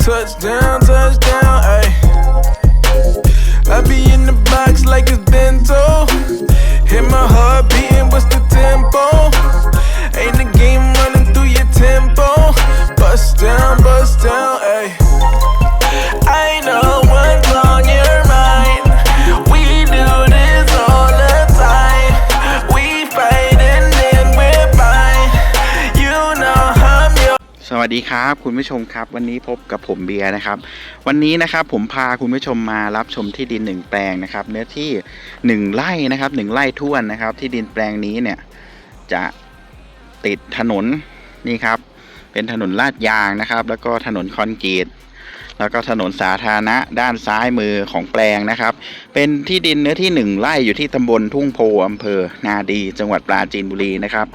Touchdown, สวัสดีครับ คุณผู้ชมครับ วันนี้พบกับผมเบียร์นะครับ วันนี้นะครับผมพาคุณผู้ชมมารับชมที่ดินหนึ่งแปลงนะครับ เนื้อที่หนึ่งไร่นะครับหนึ่งไร่ท้วนนะครับ ที่ดินแปลงนี้เนี่ยจะติดถนนนี่ครับ เป็นถนนลาดยางนะครับ แล้วก็ถนนคอนกรีตแล้วก็ถนนสาธารณะด้านซ้ายมือของแปลงนะครับ เป็นที่ดินเนื้อที่หนึ่งไร่อยู่ที่ตำบลทุ่งโพอำเภอ นาดี จังหวัดปราจีนบุรีนะครับ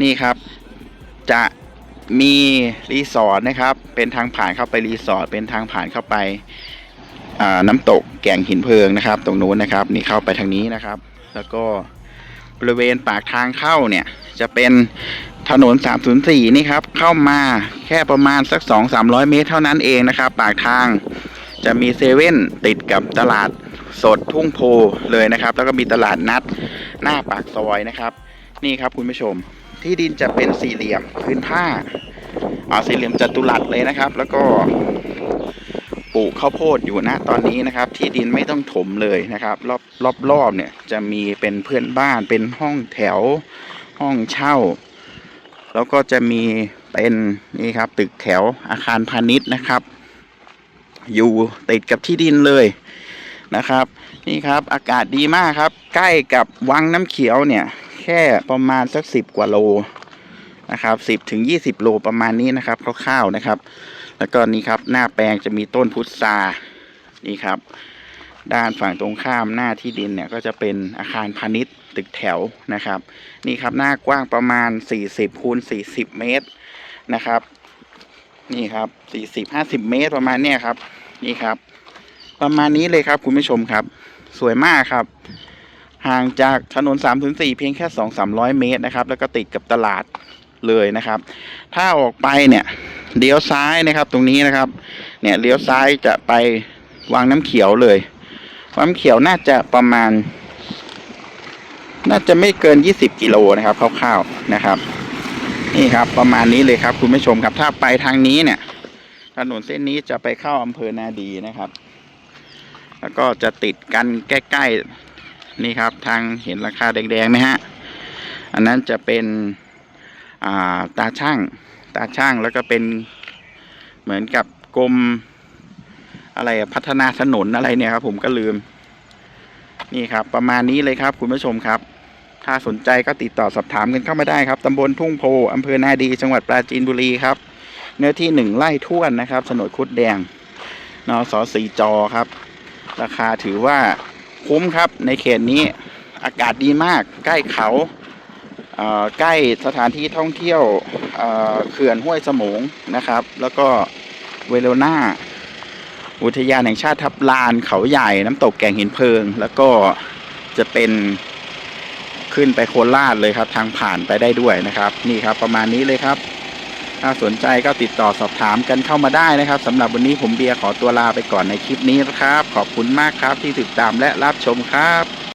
นี่ครับจะ มีรีสอร์ทนะครับ เป็นทางผ่านเข้าไปรีสอร์ทเป็นทางผ่านเข้าไปน้ำตกแก่งหินเพลิงนะครับ ตรงนู้นนะครับ นี่เข้าไปทางนี้นะครับ แล้วก็บริเวณปากทางเข้าเนี่ย จะเป็นถนน 304 นี่ครับ เข้ามาแค่ประมาณสัก 2-300 เมตรเท่านั้นเองนะครับ ปากทางจะมีเซเว่นติดกับตลาดสดทุ่งโพเลยนะครับ แล้วก็มีตลาดนัดหน้าปากซอยนะครับ นี่ครับคุณผู้ชม ที่ดินจะเป็นสี่เหลี่ยมพื้นผ้าอ่าสี่เหลี่ยมจัตุรัสเลยนะครับ แล้วก็ปลูกข้าวโพดอยู่นะตอนนี้นะครับ ที่ดินไม่ต้องถมเลยนะครับ รอบรอบรอบเนี่ยจะมีเป็นเพื่อนบ้านเป็นห้องแถวห้องเช่า แล้วก็จะมีเป็นนี่ครับตึกแถวอาคารพาณิชย์นะครับ อยู่ติดกับที่ดินเลยนะครับ นี่ครับอากาศดีมากครับ ใกล้กับวังน้ำเขียวเนี่ย แค่ประมาณสักสิบกว่าโลนะครับสิบถึงยี่สิบโลประมาณนี้นะครับคร่าวๆนะครับ แล้วก็นี่ครับหน้าแปลงจะมีต้นพุทรานี่ครับ ด้านฝั่งตรงข้ามหน้าที่ดินเนี่ยก็จะเป็นอาคารพาณิชย์ตึกแถวนะครับ นี่ครับหน้ากว้างประมาณ40คูณ40เมตรนะครับ นี่ครับ40 50เมตรประมาณเนี้ยครับ นี่ครับ ประมาณนี้เลยครับคุณผู้ชมครับ สวยมากครับ ห่างจากถนน3ถึง4เพียงแค่2-300 เมตรนะครับ แล้วก็ติดกับตลาดเลยนะครับ ถ้าออกไปเนี่ยเลี้ยวซ้ายนะครับตรงนี้นะครับ เนี่ยเลี้ยวซ้ายจะไปวางน้ำเขียวเลยวังน้ำเขียวน่าจะประมาณ น่าจะไม่เกิน 20 กิโลนะครับคร่าวๆนะครับ นี่ครับประมาณนี้เลยครับ คุณผู้ชมครับถ้าไปทางนี้เนี่ยถนนเส้นนี้จะไปเข้าอำเภอนาดีนะครับ แล้วก็จะติดกันใกล้ๆ นี่ครับทางเห็นราคาแดงๆไหมฮะ อันนั้นจะเป็นาตาช่าง ตาช่างแล้วก็เป็นเหมือนกับกรมอะไรพัฒนาถนนอะไรเนี่ยครับ ผมก็ลืม นี่ครับ ประมาณนี้เลยครับ คุณผู้ชมครับ ถ้าสนใจก็ติดต่อสอบถามกันเข้ามาได้ครับตำบลทุ่งโพอำเภอนาดีจังหวัดปราจีนบุรีครับ เนื้อที่หนึ่งไร่ท้วนนะครับโฉนดคุดแดงนสสีจอครับ ราคาถือว่า คุ้มครับในเขตนี้อากาศดีมาก ใกล้เขาใกล้สถานที่ท่องเที่ยวเอ่อเขื่อนห้วยสมงนะครับ แล้วก็เวโรนาอุทยานแห่งชาติทับลานเขาใหญ่น้ำตกแก่งหินเพลิง แล้วก็จะเป็นขึ้นไปโคราชเลยครับ ทางผ่านไปได้ด้วยนะครับ นี่ครับประมาณนี้เลยครับ ถ้าสนใจก็ติดต่อสอบถามกันเข้ามาได้นะครับสำหรับวันนี้ผมเบียร์ขอตัวลาไปก่อนในคลิปนี้นะครับ ขอบคุณมากครับที่ติดตามและรับชมครับ